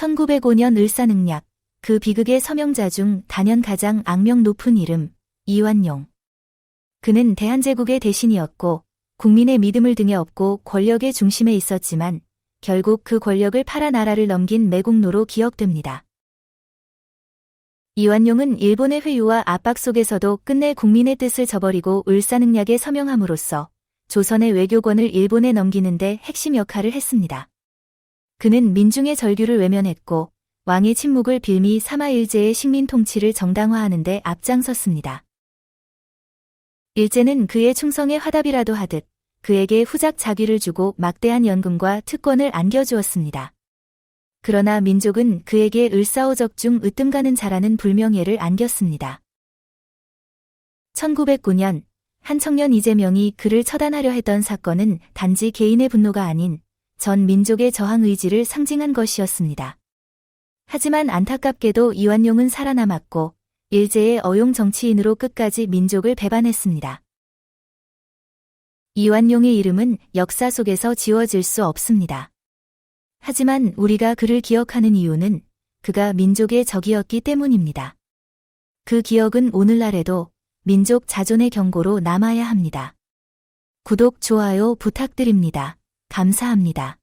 1905년 을사능약, 그 비극의 서명자 중 단연 가장 악명 높은 이름, 이완용. 그는 대한제국의 대신이었고, 국민의 믿음을 등에 업고 권력의 중심에 있었지만, 결국 그 권력을 팔아 나라를 넘긴 매국노로 기억됩니다. 이완용은 일본의 회유와 압박 속에서도 끝내 국민의 뜻을 저버리고 을사능약에 서명함으로써 조선의 외교권을 일본에 넘기는데 핵심 역할을 했습니다. 그는 민중의 절규를 외면했고 왕의 침묵을 빌미 사마일제의 식민 통치를 정당화하는 데 앞장섰습니다. 일제는 그의 충성의 화답이라도 하듯 그에게 후작 자귀를 주고 막대한 연금과 특권을 안겨주었습니다. 그러나 민족은 그에게 을사오적 중 으뜸가는 자라는 불명예를 안겼습니다. 1909년 한 청년 이재명이 그를 처단하려 했던 사건은 단지 개인의 분노가 아닌 전 민족의 저항 의지를 상징한 것이었습니다. 하지만 안타깝게도 이완용은 살아남았고 일제의 어용 정치인으로 끝까지 민족을 배반했습니다. 이완용의 이름은 역사 속에서 지워질 수 없습니다. 하지만 우리가 그를 기억하는 이유는 그가 민족의 적이었기 때문입니다. 그 기억은 오늘날에도 민족 자존의 경고로 남아야 합니다. 구독, 좋아요 부탁드립니다. 감사합니다.